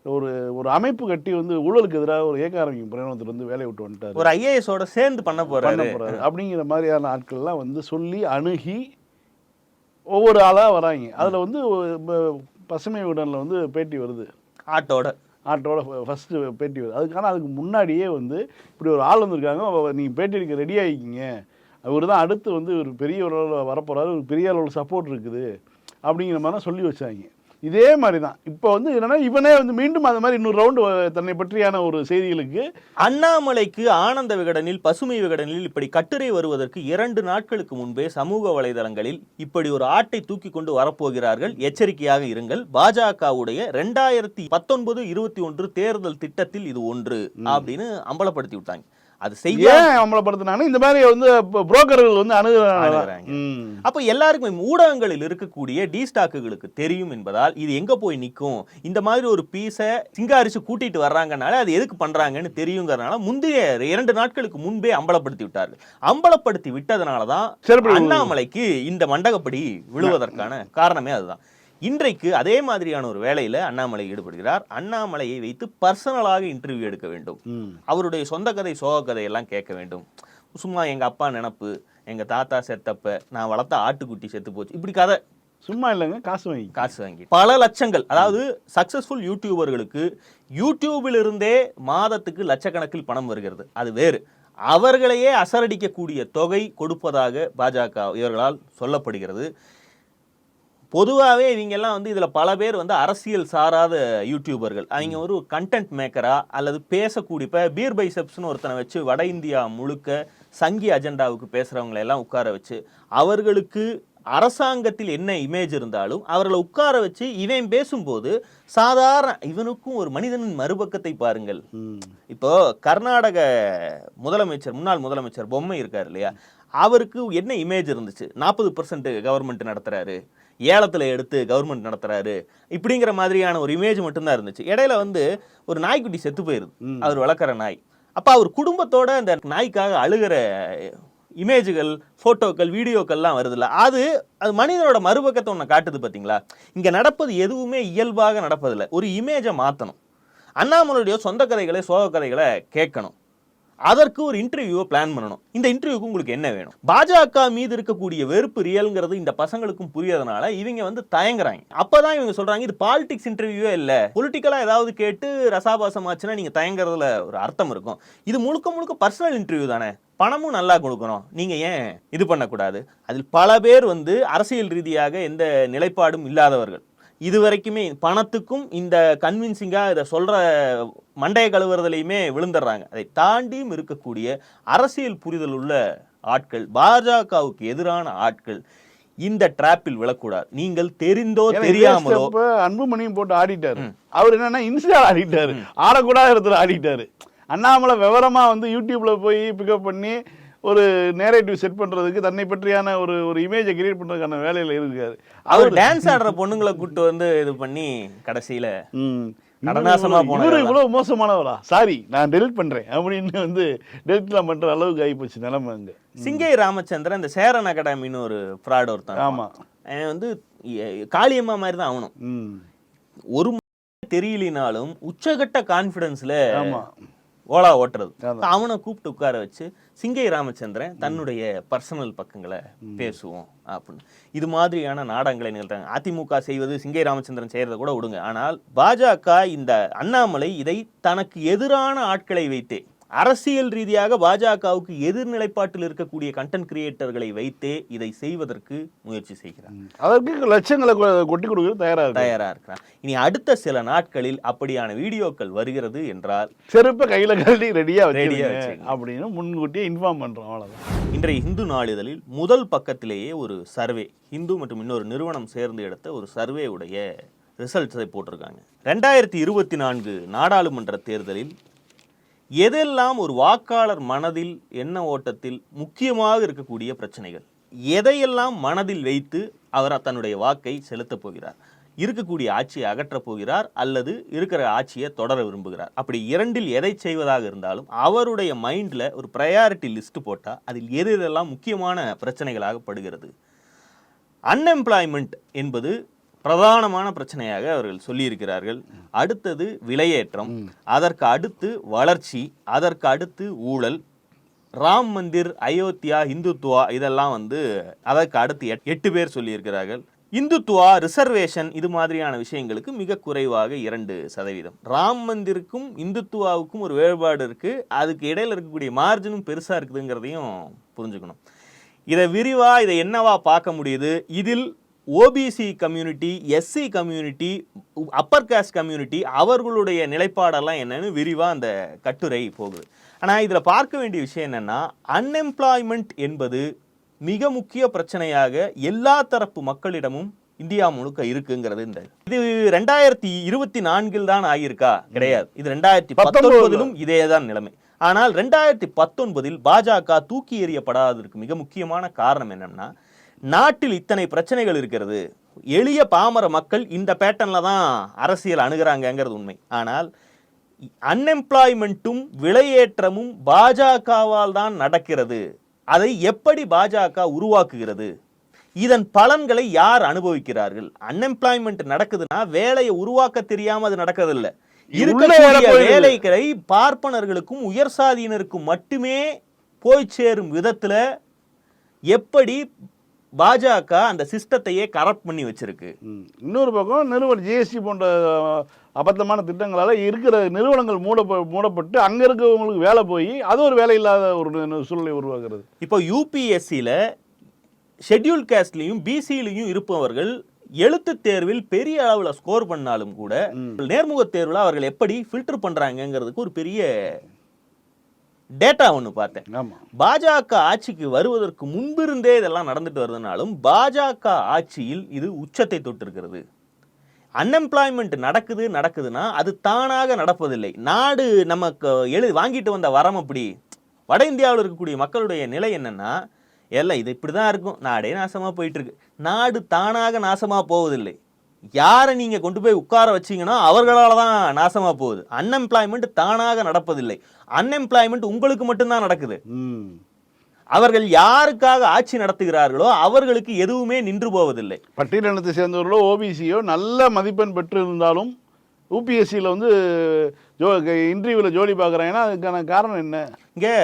ஒரு ஒரு அமைப்பு கட்டி வந்து ஊழலுக்கு எதிராக ஒரு இயக்க ஆரம்பிக்கும் ஒருத்தர் வந்து வேலையை விட்டு வந்துட்டாரு. ஒரு ஐஏஎஸ் ஓட சேர்ந்து பண்ண போறாரு. அப்படிங்கிற மாதிரியான ஆட்கள்லாம் வந்து சொல்லி அணுகி ஒவ்வொரு ஆளாக வராங்க. அதில் வந்து பசுமை விடனில் வந்து பேட்டி வருது. ஆட்டோட. ஆட்டோட ஃபஸ்ட்டு பேட்டி வருது. அதுக்கான அதுக்கு முன்னாடியே வந்து இப்படி ஒரு ஆள் வந்திருக்காங்க. நீங்கள் பேட்டி எடுக்க ரெடி ஆகிக்கிங்க அவர் தான் அடுத்து வந்து ஒரு பெரிய அளவில் வரப்போகிறாரு ஒரு பெரிய அளவில் சப்போர்ட் இருக்குது. அப்படிங்கிற மாதிரிலாம் சொல்லி வச்சாங்க. இதே மாதிரி தான் இப்போ வந்து என்னன்னா இவனே வந்து மீண்டும் அந்த மாதிரி இன்னொரு ரவுண்டு தன்னை பற்றியான ஒரு செய்திகளுக்கு அண்ணாமலைக்கு ஆனந்த விகடனில் பசுமை விகடனில் இப்படி கட்டுரை வருவதற்கு இரண்டு நாட்களுக்கு முன்பே சமூக வலைதளங்களில் இப்படி ஒரு ஆட்டை தூக்கி கொண்டு வரப்போகிறார்கள். எச்சரிக்கையாக இருங்கள். பாஜகவுடைய ரெண்டாயிரத்தி பத்தொன்பது இருபத்தி ஒன்று தேர்தல் திட்டத்தில் இது ஒன்று அப்படின்னு அம்பலப்படுத்தி விட்டாங்க. அது செய்ய அமலப்படுத்தினாங்கன்னா இந்த மாதிரி வந்து புரோக்கர்கள் வந்து அணுகுறாங்க. அப்ப எல்லாருக்கும் ஊடகங்களில் இருக்கக்கூடிய டி ஸ்டாக்குகளுக்கு தெரியும் என்பதால் இது எங்க போய் நிக்கும் இந்த மாதிரி ஒரு பீஸை சிங்காரிச்சு கூட்டிட்டு வர்றாங்கனால அது எதுக்கு பண்றாங்கன்னு தெரியுங்கிறதுனால முந்தைய இரண்டு நாட்களுக்கு முன்பே அம்பலப்படுத்தி விட்டார்கள் அம்பலப்படுத்தி விட்டதனால தான். அண்ணாமலைக்கு இந்த மண்டகப்படி விழுவதற்கான காரணமே அதுதான் இன்றைக்கு அதே மாதிரியான ஒரு வேலையில அண்ணாமலை ஈடுபடுகிறார். அண்ணாமலையை வைத்து பர்சனலாக இன்டர்வியூ எடுக்க வேண்டும். அவருடைய சொந்த கதை சோக கதையெல்லாம் கேட்க வேண்டும். சும்மா எங்க அப்பா நினப்பு எங்க தாத்தா செத்தப்ப நான் வளர்த்த ஆட்டுக்குட்டி செத்து போச்சு. இப்படி கதை. சும்மா இல்லைங்க காசு வாங்கி. காசு வாங்கி. பல லட்சங்கள். அதாவது சக்சஸ்ஃபுல் யூடியூபர்களுக்கு யூடியூபில் இருந்தே மாதத்துக்கு லட்சக்கணக்கில் பணம் வருகிறது. அது வேறு. அவர்களையே அசரடிக்கக்கூடிய தொகை கொடுப்பதாக பாஜக இவர்களால் சொல்லப்படுகிறது. பொதுவாகவே இவங்கெல்லாம் வந்து இதில் பல பேர் வந்து அரசியல் சாராத யூடியூபர்கள் அவங்க ஒரு கண்டென்ட் மேக்கரா அல்லது பேசக்கூடிய இப்போ பீர் பைசப்ஸ்னு ஒருத்தனை வச்சு வட இந்தியா முழுக்க சங்கி அஜெண்டாவுக்கு பேசுகிறவங்களை எல்லாம் உட்கார வச்சு அவர்களுக்கு அரசாங்கத்தில் என்ன இமேஜ் இருந்தாலும் அவர்களை உட்கார வச்சு இவன் பேசும்போது சாதாரண இவனுக்கும் ஒரு மனிதனின் மறுபக்கத்தை பாருங்கள். இப்போ கர்நாடக முதலமைச்சர் முன்னாள் முதலமைச்சர் பொம்மை இருக்கார் இல்லையா? அவருக்கு என்ன இமேஜ் இருந்துச்சு? நாற்பது பர்சன்ட் கவர்மெண்ட் நடத்துறாரு. ஏலத்துல எடுத்து கவர்மெண்ட் நடத்துறாரு. இப்படிங்கிற மாதிரியான ஒரு இமேஜ் மட்டும்தான் இருந்துச்சு. இடையில வந்து ஒரு நாய்க்குட்டி செத்து போயிருது. அவர் வளர்க்குற நாய். அப்ப அவர் குடும்பத்தோட அந்த நாய்க்காக அழுகிற இமேஜுகள் ஃபோட்டோக்கள் வீடியோக்கள்லாம் வருதுல்ல. அது அது மனிதனோட மறுபக்கத்தை ஒன்று காட்டுது பார்த்தீங்களா இங்கே நடப்பது எதுவுமே இயல்பாக நடப்பதில்லை. ஒரு இமேஜை மாற்றணும் அண்ணாமலையுடைய சொந்த கதைகளை சோக கதைகளை கேட்கணும். அதற்கு ஒரு இன்டர்வியூவை பிளான் பண்ணணும். இந்த இன்டர்வியூக்கு உங்களுக்கு என்ன வேணும்? பாஜக மீது இருக்கக்கூடிய வெறுப்பு ரியல்ங்கிறது இந்த பசங்களுக்கும் புரியறதுனால இவங்க வந்து தயங்குறாங்க. அப்பதான் இவங்க சொல்றாங்க இது பாலிடிக்ஸ் இன்டர்வியூவே இல்லை. பொலிட்டிக்கலா ஏதாவது கேட்டு ரசாபாசம் ஆச்சுன்னா நீங்க தயங்குறதுல ஒரு அர்த்தம் இருக்கும். இது முழுக்க முழுக்க பர்சனல் இன்டர்வியூ தானே. பணமும் நல்லா கொடுக்கணும். நீங்கள் ஏன் இது பண்ணக்கூடாது? அதில் பல பேர் வந்து அரசியல் ரீதியாக எந்த நிலைப்பாடும் இல்லாதவர்கள். இது வரைக்குமே பணத்துக்கும் இந்த கன்வின்சிங்காக இதை சொல்ற மண்டைய கழுவுறதுலையுமே விழுந்துடுறாங்க. அதை தாண்டியும் இருக்கக்கூடிய அரசியல் புரிதல் உள்ள ஆட்கள் பாஜகவுக்கு எதிரான ஆட்கள் இந்த டிராப்பில் விழக்கூடாது. நீங்கள் தெரிந்தோ தெரியாமலோ அன்புமணியும் போட்டு ஆடிட்டாரு. அவர் என்னன்னா இன்ஸ்டா ஆடிட்டாரு. ஆடக்கூடாத இடத்துல ஆடிட்டாரு. அண்ணாமலை விவரமா வந்து யூடியூப்ல போய் பிக்கப் பண்ணி ஒரு நேரேட்டிவ் செட் பண்றதுக்கு தன்னை பற்றியான ஒரு ஒரு இமேஜை கிரியேட் பண்றதுக்கான வேலையில இருக்காரு. அவர் டான்ஸ் ஆடுற பொண்ணுங்களை கூட்டு வந்து இது பண்ணி கடைசியில இவரு? இவ்வளவு மோசமானவரா? சாரி நான் டெலிட் பண்றேன் அப்படின்னு வந்து டெலிட்லாம் பண்ற அளவுக்கு ஆகிப்போச்சு நிலைமை அங்க. சிங்கை ராமச்சந்திரன் இந்த சேரன் அகாடமின்னு ஒரு ஃப்ராட் ஒருத்தன் ஆமா. வந்து காளியம்மா மாதிரி தான் அவனும் ம். ஒரு தெரியலினாலும் உச்சகட்ட கான்ஃபிடன்ஸ்ல ஆமா. ஓலா ஓட்டுறது. அவனை கூப்பிட்டு உட்கார வச்சு சிங்கை ராமச்சந்திரன் தன்னுடைய பர்சனல் பக்கங்களை பேசுவோம் அப்படின்னு. இது மாதிரியான நாடகங்களை நிகழ்த்தாங்க அதிமுக செய்வது சிங்கை ராமச்சந்திரன் செய்யறதை கூட விடுங்க. ஆனால் பாஜக இந்த அண்ணாமலை இதை தனக்கு எதிரான ஆட்களை வைத்தே அரசியல் ரீதியாக பாஜகவுக்கு எதிர்நிலைப்பாட்டில் இருக்கக்கூடிய கண்டென்ட் கிரியேட்டர்களை வைத்தே இதை செய்வதற்கு முயற்சி செய்கிறார். அதற்கு லட்சங்களை கொட்டி கொடுக்குறது தயாரா இருக்கு தயாரா இருக்கிறான் இனி அடுத்த சில நாட்களில் அப்படியான வீடியோக்கள் வருகிறது என்றால் செருப்பை கையில கழட்டி ரெடியா ரெடியா வச்சிருங்க வச்சுக்கங்க. அப்படின்னு முன்கூட்டியே இன்ஃபார்ம் பண்றோம் அவ்வளவுதான். இன்றைய இந்து நாளிதழில் முதல் பக்கத்திலேயே ஒரு சர்வே இந்து மற்றும் இன்னொரு நிறுவனம் சேர்ந்து எடுத்த ஒரு சர்வே உடைய ரிசல்ட்ஸை போட்டிருக்காங்க. ரெண்டாயிரத்தி இருபத்தி நான்கு நாடாளுமன்ற தேர்தலில் எதெல்லாம் ஒரு வாக்காளர் மனதில் எண்ண ஓட்டத்தில் முக்கியமாக இருக்கக்கூடிய பிரச்சனைகள்? எதையெல்லாம் மனதில் வைத்து அவர் தன்னுடைய வாக்கை செலுத்தப் போகிறார்? இருக்கக்கூடிய ஆட்சியை அகற்றப் போகிறார் அல்லது இருக்கிற ஆட்சியை தொடர விரும்புகிறார்? அப்படி இரண்டில் எதை செய்வதாக இருந்தாலும் அவருடைய மைண்டில் ஒரு ப்ரையாரிட்டி லிஸ்ட் போட்டால் அதில் எது எதெல்லாம் முக்கியமான பிரச்சனைகளாக படுகிறது? அன்எம்ப்ளாய்மெண்ட் என்பது பிரதானமான பிரச்சனையாக அவர்கள் சொல்லியிருக்கிறார்கள். அடுத்தது விலையேற்றம். அதற்கு அடுத்து வளர்ச்சி அதற்கு அடுத்து ஊழல். ராம் மந்திர் அயோத்தியா இந்துத்துவா இதெல்லாம் வந்து அதற்கு அடுத்து எட்- எட்டு பேர் சொல்லியிருக்கிறார்கள். இந்துத்துவா ரிசர்வேஷன் இது மாதிரியான விஷயங்களுக்கு மிக குறைவாக இரண்டு சதவீதம். ராம் மந்திருக்கும் இந்துத்துவாவுக்கும் ஒரு வேறுபாடு இருக்கு. அதுக்கு இடையில இருக்கக்கூடிய மார்ஜினும் பெருசா இருக்குதுங்கிறதையும் புரிஞ்சுக்கணும். இதை விரிவா இதை என்னவா பார்க்க முடியுது? இதில் OBC community SC community upper caste community அவர்களுடைய நிலைப்பாடெல்லாம் என்னன்னு விரிவா அந்த கட்டுரை போகுது. ஆனா இதுல பார்க்க வேண்டிய விஷயம் என்னன்னா அன்எம்ப்ளாய்மெண்ட் என்பது மிக முக்கிய பிரச்சனையாக எல்லா தரப்பு மக்களிடமும் இந்தியா முழுக்க இருக்குங்கிறது இந்த இது. ரெண்டாயிரத்தி இருபத்தி நான்கில் தான் ஆகியிருக்கா? கிடையாது. இது ரெண்டாயிரத்தி பத்தொன்பதிலும் இதே தான் நிலைமை. ஆனால் ரெண்டாயிரத்தி பத்தொன்பதில் பாஜக தூக்கி எறியப்படாததற்கு மிக முக்கியமான காரணம் என்னன்னா நாட்டில் இத்தனை பிரச்சனைகள் இருக்கிறது. எளிய பாமர மக்கள் இந்த பேட்டர்ன்ல தான் அரசியல் அணுகிறாங்கங்கிறது உண்மை. ஆனால் அன்எம்ப்ளாய்மெண்ட்டும் விலையேற்றமும் பாஜகவால் தான் நடக்கிறது. அதை எப்படி பாஜக உருவாக்குகிறது? இதன் பலன்களை யார் அனுபவிக்கிறார்கள்? அன்எம்ப்ளாய்மெண்ட் நடக்குதுன்னா வேலையை உருவாக்க தெரியாம அது நடக்கிறதில்ல. இருக்கக்கூடிய போயிடுது. வேலைகளை பார்ப்பனர்களுக்கும் உயர் சாதியினருக்கும் மட்டுமே போய் சேரும் விதத்துல எப்படி பாஜக அந்த சிஸ்டத்தையே கரப்ட் பண்ணி வச்சிருக்கு. இன்னொரு பக்கம் நிறுவன ஜிஎஸ்டி போன்ற அபத்தமான திட்டங்களால இருக்கிற நிறுவனங்கள் மூட மூடப்பட்டு அங்க இருக்கவங்களுக்கு வேலை போய் அது ஒரு வேலை இல்லாத ஒரு சூழ்நிலை உருவாக்குறது இப்போ யூபிஎஸ்சியில் ஷெட்யூல் கேஸ்ட்லையும் பிசிலையும் இருப்பவர்கள் எழுத்துத் தேர்வில் பெரிய அளவில் ஸ்கோர் பண்ணாலும் கூட நேர்முகத் தேர்வில் அவர்கள் எப்படி ஃபில்டர் பண்றாங்கங்கிறதுக்கு ஒரு பெரிய டேட்டா ஒன்று பார்த்தேன். பாஜக ஆட்சிக்கு வருவதற்கு முன்பிருந்தே இதெல்லாம் நடந்துட்டு வருதுனாலும் பாஜக ஆட்சியில் இது உச்சத்தை தொட்டிருக்கிறது. அன்எம்ப்ளாய்மெண்ட் நடக்குது நடக்குதுன்னா அது தானாக நடப்பதில்லை. நாடு நமக்கு எழுதி வாங்கிட்டு வந்த வரம் அப்படி. வட இந்தியாவில் இருக்கக்கூடிய மக்களுடைய நிலை என்னன்னா எல்லாம் இது இப்படி தான் இருக்கும். நாடே நாசமாக போயிட்டு இருக்கு. நாடு தானாக நாசமாக போவதில்லை. யாரை நீங்கள் கொண்டு போய் உட்கார வச்சீங்கன்னா அவர்களால தான் நாசமாக போகுது. அன்எம்ப்ளாய்மெண்ட் தானாக நடப்பதில்லை. அன்எம்ப்ளாய்மெண்ட் உங்களுக்கு மட்டும்தான் நடக்குது. அவர்கள் யாருக்காக ஆட்சி நடத்துகிறார்களோ அவர்களுக்கு எதுவுமே நின்று போவதில்லை. பட்டியலினத்தை சேர்ந்தவர்களோ ஓபிசியோ நல்ல மதிப்பெண் பெற்று இருந்தாலும் யூபிஎஸ்சியில் வந்து ஜோ இன்டர்வியூவில் ஜோலி பார்க்குறாங்கன்னா அதுக்கான காரணம் என்ன? இங்கே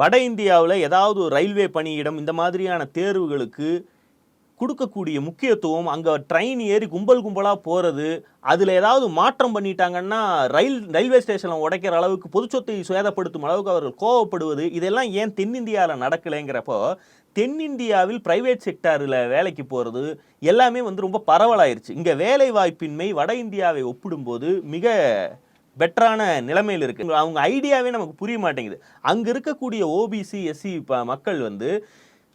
வட இந்தியாவில் ஏதாவது ஒரு ரயில்வே பணியிடம் இந்த மாதிரியான தேர்வுகளுக்கு கொடுக்கக்கூடிய முக்கியத்துவம் அங்கே ட்ரெயின் ஏறி கும்பல் கும்பலாக போகிறது அதில் ஏதாவது மாற்றம் பண்ணிட்டாங்கன்னா ரயில் ரயில்வே ஸ்டேஷனில் உடைக்கிற அளவுக்கு பொதுச்சொத்தை சேதப்படுத்தும் அளவுக்கு அவர்கள் கோவப்படுவது இதெல்லாம் ஏன் தென்னிந்தியாவில் நடக்கலைங்கிறப்போ தென்னிந்தியாவில் பிரைவேட் செக்டாரில் வேலைக்கு போகிறது எல்லாமே வந்து ரொம்ப பரவலாயிருச்சு. இங்கே வேலை வாய்ப்பின்மை வட இந்தியாவை ஒப்பிடும்போது மிக பெட்டரான நிலைமையில் இருக்குது அவங்க ஐடியாவே நமக்கு புரிய மாட்டேங்குது. அங்கே இருக்கக்கூடிய ஓபிசி எஸ்சி மக்கள் வந்து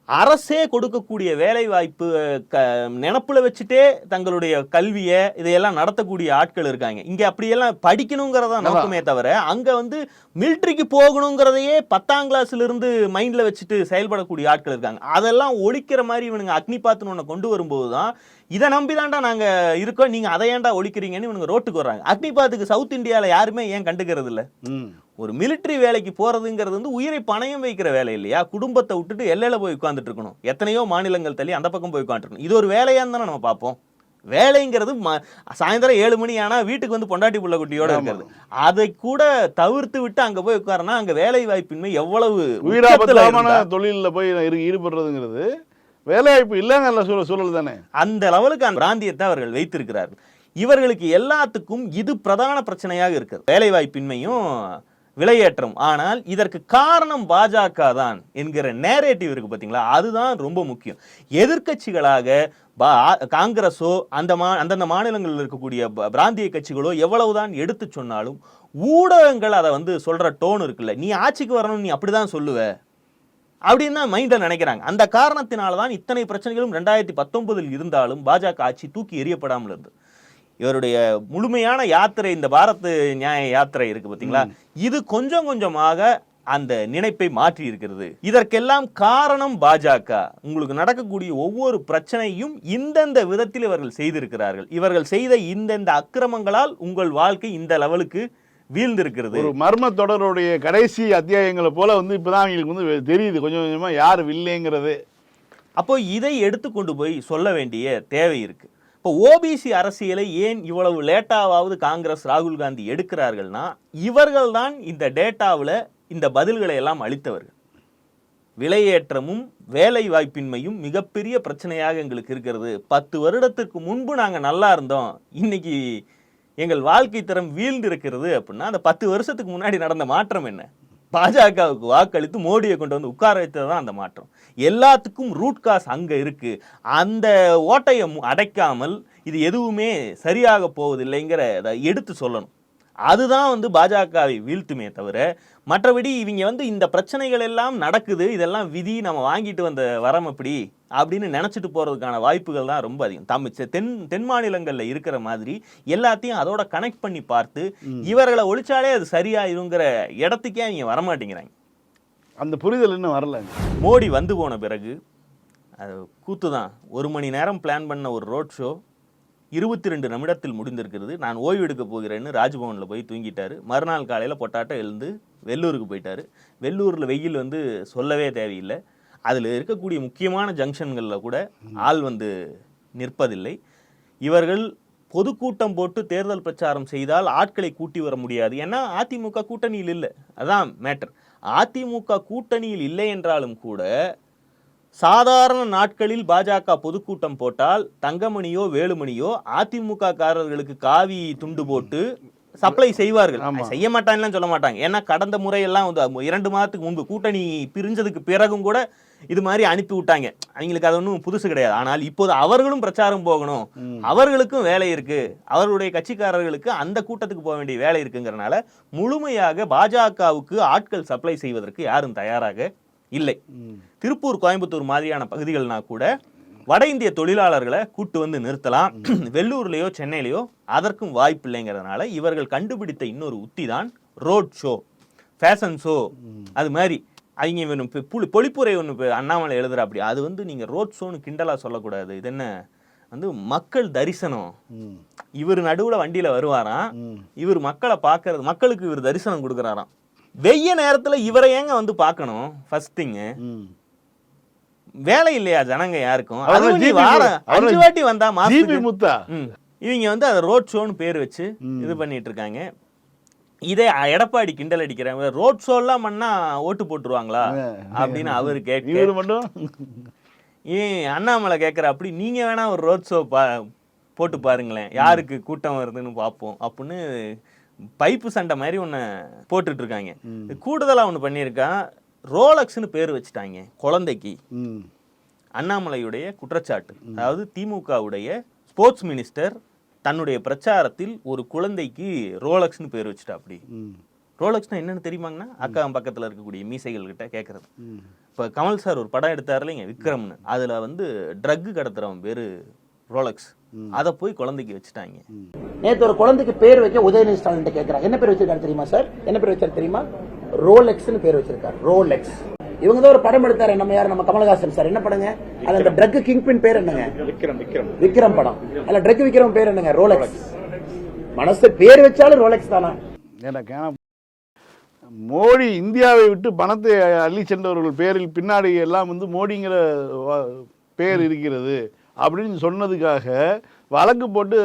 அரசே கொடுக்கக்கூடிய வேலை வாய்ப்பு க நினப்புல வச்சுட்டே தங்களுடைய கல்வியை இதையெல்லாம் நடத்தக்கூடிய ஆட்கள் இருக்காங்க. இங்க அப்படியெல்லாம் படிக்கணுங்கிறதா நோக்கமே தவிர அங்க வந்து மிலிட்ரிக்கு போகணுங்கிறதையே பத்தாம் கிளாஸ்ல இருந்து மைண்ட்ல வச்சுட்டு செயல்படக்கூடிய ஆட்கள் இருக்காங்க. அதெல்லாம் ஒழிக்கிற மாதிரி இவனுங்க அக்னிபாத்துன்னு ஒன்று கொண்டு வரும்போது தான் இதை நம்பி தான்டா நாங்க இருக்கோம். நீங்க அதை ஏன்டா ஒழிக்கிறீங்கன்னு இவனுங்க ரோட்டுக்கு வர்றாங்க. அக்னிபாத்துக்கு சவுத் இந்தியால யாருமே ஏன் கண்டுக்கிறது இல்ல ஒரு மிலிட்டரி வேலைக்கு போறதுங்கிறது வந்து உயிரை பணயம் வைக்கிற வேலை இல்லையா? குடும்பத்தை விட்டுட்டு எல்லையில போய் உட்கார்ந்துட்டு இருக்கணும். எத்தனையோ மாநிலங்கள் தள்ளி அந்த பக்கம் போய் உட்காந்துருக்கணும் இது ஒரு வேலையான்னு தானே நம்ம பார்ப்போம். வேலைங்கிறது ம- சாயந்தரம் ஏழு மணி ஆனா வீட்டுக்கு வந்து பொண்டாட்டி புள்ள குட்டியோட இருக்கிறது. அதை கூட தவிர்த்து விட்டு அங்க போய் உட்காரனா அங்க வேலை வாய்ப்பின்மை எவ்வளவு உயிராபத்தாமான தொழிலில் போய் ஈடுபடுறதுங்கிறது வேலைவாய்ப்பு இல்லைங்கிற சூழல் சூழல் தானே? அந்த லெவலுக்கு அந்த பிராந்தியத்தை அவர்கள் வைத்திருக்கிறார்கள். இவர்களுக்கு எல்லாத்துக்கும் இது பிரதான பிரச்சனையாக இருக்குது. வேலைவாய்ப்பின்மையும் விலையேற்றம். ஆனால் இதற்கு காரணம் பாஜக தான் என்கிற நேரேட்டிவ் இருக்கு பார்த்தீங்களா அதுதான் ரொம்ப முக்கியம். எதிர்க்கட்சிகளாக பா- காங்கிரஸோ அந்த மா அந்தந்த மாநிலங்களில் இருக்கக்கூடிய ப- பிராந்திய கட்சிகளோ எவ்வளவுதான் எடுத்து சொன்னாலும் ஊடகங்கள் அதை வந்து சொல்ற டோன் இருக்குல்ல. நீ ஆட்சிக்கு வரணும் நீ அப்படிதான் சொல்லுவ. அப்படின்னு தான் மைண்டில் நினைக்கிறாங்க. அந்த காரணத்தினால தான் இத்தனை பிரச்சனைகளும் ரெண்டாயிரத்தி பத்தொன்பதில் இருந்தாலும் பாஜக ஆட்சி தூக்கி எறியப்படாமல் இருந்தது. இவருடைய முழுமையான யாத்திரை இந்த பாரத் நியாய யாத்திரை இருக்கு பார்த்தீங்களா இது கொஞ்சம் கொஞ்சமாக அந்த நினைப்பை மாற்றி இருக்கிறது. இதற்கெல்லாம் காரணம் பாஜக. உங்களுக்கு நடக்கக்கூடிய ஒவ்வொரு பிரச்சனையும் இந்தந்த விதத்தில் இவர்கள் செய்திருக்கிறார்கள். இவர்கள் செய்த இந்தந்த அக்கிரமங்களால் உங்கள் வாழ்க்கை இந்த லெவலுக்கு வீழ்ந்திருக்கிறது. ஒரு மர்ம தொடருடைய கடைசி அத்தியாயங்களை போல வந்து இப்பதான் அவங்களுக்கு வந்து தெரியுது. கொஞ்சம் கொஞ்சமா யார் வில்லைங்கிறது. அப்போ இதை எடுத்துக்கொண்டு போய் சொல்ல வேண்டிய தேவை இருக்கு. இப்போ ஓபிசி அரசியலை ஏன் இவ்வளவு லேட்டாவது காங்கிரஸ் ராகுல் காந்தி எடுக்கிறார்கள்னா இவர்கள்தான் இந்த டேட்டாவில் இந்த பதில்களை எல்லாம் அளித்தவர்கள். விலையேற்றமும் வேலை வாய்ப்பின்மையும் மிகப்பெரிய பிரச்சனையாக எங்களுக்கு இருக்கிறது. பத்து வருடத்திற்கு முன்பு நாங்கள் நல்லா இருந்தோம். இன்னைக்கு எங்கள் வாழ்க்கை தரம் வீழ்ந்து இருக்கிறது அப்படின்னா அந்த பத்து வருஷத்துக்கு முன்னாடி நடந்த மாற்றம் என்ன? பாஜகவுக்கு வாக்களித்து மோடியை கொண்டு வந்து உட்கார வைத்தது தான் அந்த மாற்றம். எல்லாத்துக்கும் ரூட் காஸ் அங்கே இருக்குது அந்த ஓட்டையை அடைக்காமல் இது எதுவுமே சரியாக போவதில்லைங்கிற அதை எடுத்து சொல்லணும். அதுதான் வந்து பாஜகவை வீழ்த்துமே தவிர மற்றபடி இவங்க வந்து இந்த பிரச்சனைகள் எல்லாம் நடக்குது இதெல்லாம் விதி நம்ம வாங்கிட்டு வந்த வரம் அப்படி அப்படின்னு நினைச்சிட்டு போறதுக்கான வாய்ப்புகள் தான் ரொம்ப அதிகம். தமிழ் தென் தென் மாநிலங்கள்ல இருக்கிற மாதிரி எல்லாத்தையும் அதோட கனெக்ட் பண்ணி பார்த்து இவர்களை ஒழிச்சாலே அது சரியாயிருங்கிற இடத்துக்கே அவங்க வரமாட்டேங்கிறாங்க. அந்த புரிதல் இன்னும் வரல. மோடி வந்து போன பிறகு அது கூத்து தான். ஒரு மணி நேரம் பிளான் பண்ண ஒரு ரோட் ஷோ இருபத்தி ரெண்டு நிமிடத்தில் முடிந்திருக்கிறது. நான் ஓய்வு எடுக்க போகிறேன்னு ராஜ்பவனில் போய் தூங்கிட்டாரு. மறுநாள் காலையில் பொட்டாட்டம் எழுந்து வெள்ளூருக்கு போயிட்டாரு. வெள்ளூரில் வெயில் வந்து சொல்லவே தேவையில்லை. அதில் இருக்கக்கூடிய முக்கியமான ஜங்ஷன்களில் கூட ஆள் வந்து நிற்பதில்லை. இவர்கள் பொதுக்கூட்டம் போட்டு தேர்தல் பிரச்சாரம் செய்தால் ஆட்களை கூட்டி வர முடியாது. ஏன்னா அதிமுக கூட்டணியில் இல்லை. அதான் மேட்டர். அதிமுக கூட்டணியில் இல்லை என்றாலும் கூட சாதாரண நாட்களில் பாஜக பொதுக்கூட்டம் போட்டால் தங்கமணியோ வேலுமணியோ அதிமுக காரர்களுக்கு காவி துண்டு போட்டு சப்ளை செய்வார்கள். செய்ய மாட்டாங்கன்னு சொல்ல மாட்டாங்க. ஏன்னா கடந்த முறையெல்லாம் வந்து இரண்டு மாதத்துக்கு முன்பு கூட்டணி பிரிஞ்சதுக்கு பிறகும் கூட இது மாதிரி அனுப்பி விட்டாங்க அவங்களுக்கு அது ஒன்றும் புதுசு கிடையாது. ஆனால் இப்போது அவர்களும் பிரச்சாரம் போகணும். அவர்களுக்கும் வேலை இருக்கு. அவர்களுடைய கட்சிக்காரர்களுக்கு அந்த கூட்டத்துக்கு போக வேண்டிய வேலை இருக்குங்கிறனால முழுமையாக பாஜகவுக்கு ஆட்கள் சப்ளை செய்வதற்கு யாரும் தயாராக இல்லை. திருப்பூர் கோயம்புத்தூர் மாதிரியான பகுதிகள்னா கூட வட இந்திய தொழிலாளர்களை கூட்டு வந்து நிறுத்தலாம். வெள்ளூர்லயோ சென்னையிலயோ அதற்கும் வாய்ப்பு இல்லைங்கிறதுனால இவர்கள் கண்டுபிடித்த இன்னொரு உத்தி தான் ரோட் ஷோ ஃபேஷன் ஷோ அது மாதிரி அவங்க இவனு புலி பொழிப்புரை ஒன்று அண்ணாமலை எழுதுற அப்படி. அது வந்து நீங்கள் ரோட் ஷோன்னு கிண்டலாக சொல்லக்கூடாது. இது என்ன? வந்து மக்கள் தரிசனம். இவர் நடுவில் வண்டியில் வருவாராம். இவர் மக்களை பார்க்கறது மக்களுக்கு இவர் தரிசனம் கொடுக்குறாராம். வெய்ய நேரத்தில் இவரை ஏங்க வந்து பார்க்கணும்? ஃபர்ஸ்ட் திங்கு வேலை இல்லையா ஜனங்க யாருக்கும்? அஞ்சு வாட்டி வந்தா மாசத்துக்கு முத்தா. இவங்க வந்து அதை ரோட் ஷோன்னு பேர் வச்சு இது பண்ணிட்டு இருக்காங்க. இதே எடப்பாடி கிண்டல் அடிக்கிறாங்க ரோட் ஷோ எல்லாம் பண்ணா ஓட்டு போட்டுருவாங்களா? அப்படின்னு அவரு கேட்க மட்டும்? ஏன் அண்ணாமலை கேட்குற அப்படி நீங்க வேணா ஒரு ரோட் ஷோ பா போட்டு பாருங்களேன். யாருக்கு கூட்டம் வருதுன்னு பார்ப்போம். அப்படின்னு பைப்பு சண்டை மாதிரி ஒன்று போட்டுட்டு இருக்காங்க கூடுதலாக ஒன்று பண்ணியிருக்கான் ரோலக்ஸ்னு பேர் வச்சுட்டாங்க குழந்தைக்கு. அண்ணாமலையுடைய குற்றச்சாட்டு. அதாவது திமுகவுடைய ஸ்போர்ட்ஸ் மினிஸ்டர் தன்னுடைய பிரச்சாரத்தில் ஒரு குழந்தைக்கு ரோலக்ஸ்னு பேர் வச்சுட்டா அப்படி. ரோலக்ஸ்னா என்னன்னு தெரியுமாங்கண்ணா? அக்கா பக்கத்துல இருக்கக்கூடிய மீசைகள் கிட்ட கேட்கறது இப்போ கமல் சார் ஒரு படம் எடுத்தார் இல்லைங்க விக்ரம்னு. அதுல வந்து ட்ரக் கடத்துறவன் பேரு ரோலக்ஸ். அதை போய் குழந்தைக்கு வச்சுட்டாங்க. நேத்து ஒரு குழந்தைக்கு பேர் வைக்க உதயநிதி ஸ்டாலின் கேக்குறாங்க. என்ன பேர் வச்சிருக்காரு தெரியுமா சார்? என்ன பேர் வச்சாரு தெரியுமா? ரோலெக்ஸ்னு பேர் வச்சிருக்காரு. ரோலெக்ஸ். இவங்க தான் ஒரு படம் எடுத்தாரு. நம்ம யார்? நம்ம கமலஹாசன் சார். என்ன படங்க? அது அந்த ட்ரக் கிங் பின் பேர் என்னங்க? விக்ரம் விக்ரம். விக்ரம் படம். அதுல ட்ரக் விக்ரம் பேர் என்னங்க? ரோலெக்ஸ் மனசு பேர் வச்சாலும் ரோலெக்ஸ் தானா? மோடி இந்தியாவை விட்டு பணத்தை அள்ளி சென்றவர்கள் பேரில் பின்னாடி எல்லாம் வந்து மோடிங்கிற பேர் இருக்கிறது அப்படின்னு சொன்னதுக்காக வழக்கு போட்டு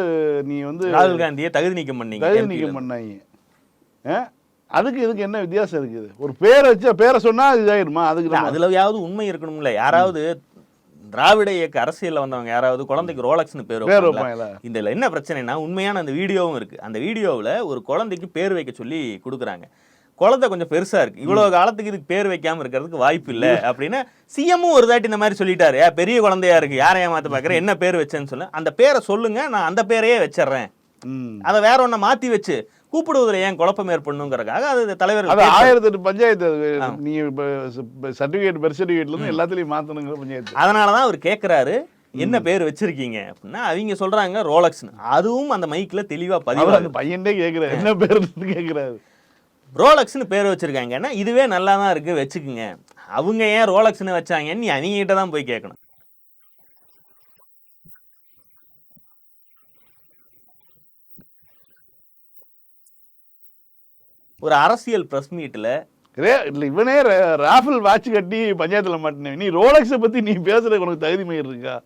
நீ வந்து ராகுல் காந்தியை தகுதி நீக்கம் பண்ணீங்க தகுதி நீக்கம். பண்ணாங்க? அதுக்கு இதுக்கு என்ன வித்தியாசம் இருக்குது? ஒரு பேரை வச்சா பேரை சொன்னா அது இதாயிருமா? அதுக்கு நம்ம- அதுலயாவது உண்மை இருக்கணும்ல. யாராவது திராவிட இயக்க அரசியல்ல வந்தவங்க யாராவது குழந்தைக்கு ரோலக்ஸ்னு பேர் இதுல என்ன பிரச்சனைனா உண்மையான அந்த வீடியோவும் இருக்கு. அந்த வீடியோவில் ஒரு குழந்தைக்கு பேர் வைக்க சொல்லி கொடுக்குறாங்க. குழந்தை கொஞ்சம் பெருசா இருக்கு. இவ்வளவு காலத்துக்கு இதுக்கு பேர் வைக்காம இருக்கிறதுக்கு வாய்ப்பு இல்ல அப்படின்னு சிஎம்மும் ஒரு தாட்டி இந்த மாதிரி சொல்லிட்டாரு. "ஏ, பெரிய குழந்தையா இருக்கு. யாரை ஏமாத்த பாக்குற? என்ன பேர் வச்சேன்னு சொல்லு. அந்த பேரை சொல்லுங்க. நான் அந்த பேரையே வச்சிடுறேன். அதை வேற ஒன்ன மாத்தி வச்சு கூப்பிடுவதில் ஏன் குழப்பம் ஏற்படணுங்கிறதுக்காக அது தலைவர் அது ஆயிரத்தி எட்டு பஞ்சாயத்து. நீ சர்டிபிகேட் பர்த் சர்டிபிகேட்ல இருந்து எல்லாத்துலயும் மாத்தணுங்கிற பஞ்சாயத்து. அதனால தான் அவர் கேட்குறாரு என்ன பேர் வச்சிருக்கீங்க? அப்படின்னா அவங்க சொல்றாங்க ரோலக்ஸ்னு. அதுவும் அந்த மைக்ல தெளிவா அவர் பதிவாக அந்த பையன்டே கேக்குறாரு என்ன பேருன்னு கேக்குறாரு. ரோலக்ஸ்னு பேர் வச்சிருக்காங்கன்னா இதுவே நல்லா தான் இருக்கு வச்சுக்குங்க. அவங்க ஏன் ரோலக்ஸ்னு வச்சாங்கன்னு நீ அவங்க கிட்ட தான் போய் கேட்கணும் ஒரு அரசியல் பிரஸ் மீட்ல ரே இல்ல இவனே ராஃபல் வாட்ச் கட்டி பஞ்சாயத்துல மாட்டினேன் நீ ரோலக்ஸை பத்தி நீ பேசுறதுக்கு உனக்கு தகுதி மயிர் இருக்கா?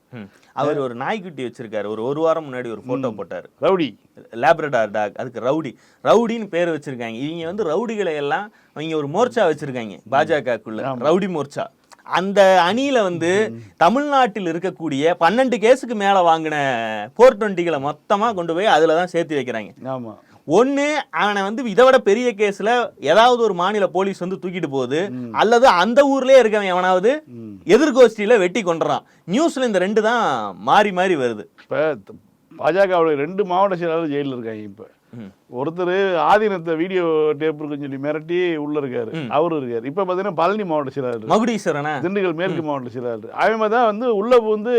அவர் ஒரு நாய்க்குட்டி வச்சிருக்காரு. ஒரு ஒரு வாரம் முன்னாடி ஒரு போட்டோ போட்டாரு. ரவுடி. லேப்ரடார் டாக் அதுக்கு ரவுடி. ரவுடின்னு பேர் வச்சிருக்காங்க. இவங்க வந்து ரவுடிகளை எல்லாம் அவங்க ஒரு மோர்ச்சா வச்சிருக்காங்க. பாஜகக்குள்ள. ரவுடி மோர்ச்சா. அந்த அணியில வந்து தமிழ்நாட்டில் இருக்கக்கூடிய பன்னெண்டு கேஸுக்கு மேல வாங்கின போர் டுவெண்ட்டிகளை மொத்தமா கொண்டு போய் அதுல தான் சேர்த்து வைக்கிறாங்க. ஆமா. ஒண்ணு அவனை வந்து இதை விட பெரிய கேஸ்ல ஏதாவது ஒரு மாநில போலீஸ் வந்து தூக்கிட்டு போகுது. அல்லது அந்த ஊர்லயே இருக்கவன் எவனாவது எதிர்கோஷ்டியில வெட்டி கொண்டுறான் நியூஸ்ல இந்த ரெண்டு தான் மாறி மாறி வருது. இப்ப பாஜகவுடைய ரெண்டு மாவட்ட செயலாளர் ஜெயிலில் இருக்காங்க இப்ப. ஒருத்தர் ஆதீனத்தை வீடியோ டேப் இருக்குன்னு சொல்லி மிரட்டி உள்ள இருக்காரு. அவரு இருக்காரு. இப்ப பாத்தீங்கன்னா பழனி மாவட்ட செயலாளர். மகுடீஸ்வரனா? திண்டுக்கல் மேற்கு மாவட்ட செயலாளர். அவன் தான் வந்து உள்ள வந்து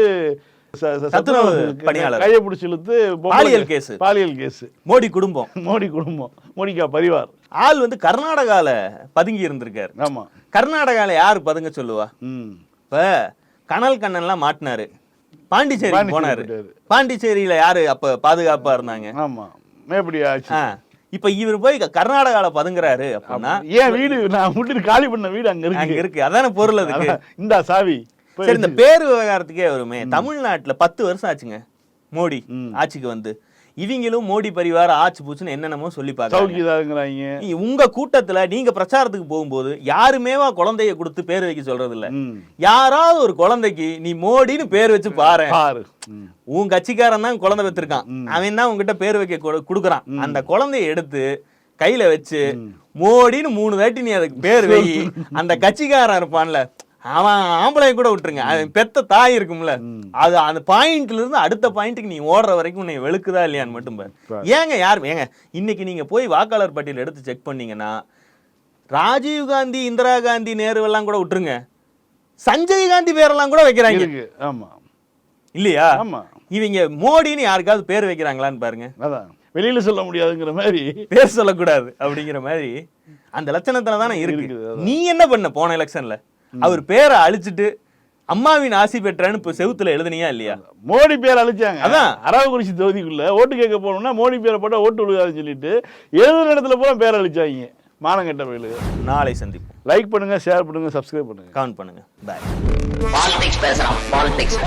சத்துணவு பணியாளர். கையை பிடிச்சி இழுத்து பாலியல் கேஸ். பாலியல் கேஸ். மோடி குடும்பம். மோடி குடும்பம். மோடிக்கா பரிவார். ஆள் வந்து கர்நாடகால பதுங்கி இருந்திருக்காரு. ஆமா. கர்நாடகால யார் பதுங்க சொல்லுவா? இப்ப கனல் கண்ணன்லாம் மாட்டினாரு. பாண்டிச்சேரி போனாரு. பாண்டிச்சேரியில யாரு அப்ப பாதுகாப்பா இருந்தாங்க? ஆமா. மேப்படி ஆச்சு. இப்ப இவர் போய் கர்நாடகால பதுங்குறாரு அப்படின்னா ஏன் வீடு? நான் விட்டு காலி பண்ண வீடு அங்க அங்க இருக்கு. இருக்கு அதான பொருள் அதுக்கு. இந்தா சாவி. சரி இந்த. பேர் விவகாரத்துக்கே வருமே. தமிழ்நாட்டுல பத்து வருஷம் ஆச்சுங்க. மோடி. ஆட்சிக்கு வந்து. இவங்களும் மோடி பரிவார ஆட்சி பூச்சுன்னு என்னென்னமோ சொல்லி பார்க்கறாங்க. உங்க கூட்டத்துல நீங்க பிரச்சாரத்துக்கு போகும்போது யாருமேவா குழந்தைய கொடுத்து பேர் வைக்க சொல்றது இல்ல. யாராவது ஒரு குழந்தைக்கு நீ மோடின்னு பேர் வச்சு பாரு. உன் கட்சிக்காரன் தான் குழந்தை பெற்றிருக்கான். அவன் தான் உங்ககிட்ட பேர் வைக்க கொடு- கொடுக்குறான். அந்த குழந்தைய எடுத்து கையில வச்சு மோடின்னு மூணு தாட்டி நீ அதுக்கு பேர் வை. [laughs] அந்த கட்சிக்காரன் இருப்பான்ல அவன் ஆம்பளை கூட விட்டுருங்க. பெத்த தாய் இருக்கும்ல. அது அந்த பாயிண்ட்ல இருந்து அடுத்த பாயிண்ட்டுக்கு நீ ஓடுற வரைக்கும் உன்னை வெளுக்குதா இல்லையான்னு மட்டும் பாரு. ஏங்க யார் ஏங்க இன்னைக்கு நீங்க போய் வாக்காளர் பட்டியல் எடுத்து செக் பண்ணீங்கன்னா ராஜீவ் காந்தி இந்திரா காந்தி நேரு எல்லாம் கூட விட்டுருங்க. சஞ்சய் காந்தி பேரெல்லாம் கூட வைக்கிறாங்க. ஆமா. இல்லையா? ஆமா. இவங்க மோடின்னு யாருக்காவது பேர் வைக்கிறாங்களான்னு பாருங்க. அதான். வெளியில சொல்ல முடியாதுங்கிற மாதிரி. பேர் சொல்லக்கூடாது அப்படிங்கிற மாதிரி. அந்த லட்சணத்துல தானே இருக்கு. நீ என்ன பண்ண போன எலெக்ஷன்ல அவர் பேரை அழிச்சிட்டு அம்மாவின் ஆசி பெற்றேன்னு இப்ப செவுத்துல எழுதுனியா இல்லையா? மோடி பேர் அழிச்சாங்க. அதான். அரவக்குறிச்சி தொகுதிக்குள்ள ஓட்டு கேட்க போனோம்னா மோடி பேரை போட்டா ஓட்டு விழுகாதுன்னு சொல்லிட்டு எழுதுற இடத்துல பூரா பேர் அழிச்சாங்க. மானங்கட்ட வயலு நாளை சந்திப்போம். லைக் பண்ணுங்க ஷேர் பண்ணுங்க சப்ஸ்கிரைப் பண்ணுங்க. கவுண்ட் பண்ணுங்க. பாய் பாலிடிக்ஸ் பேசுறான் பாலிடிக்ஸ்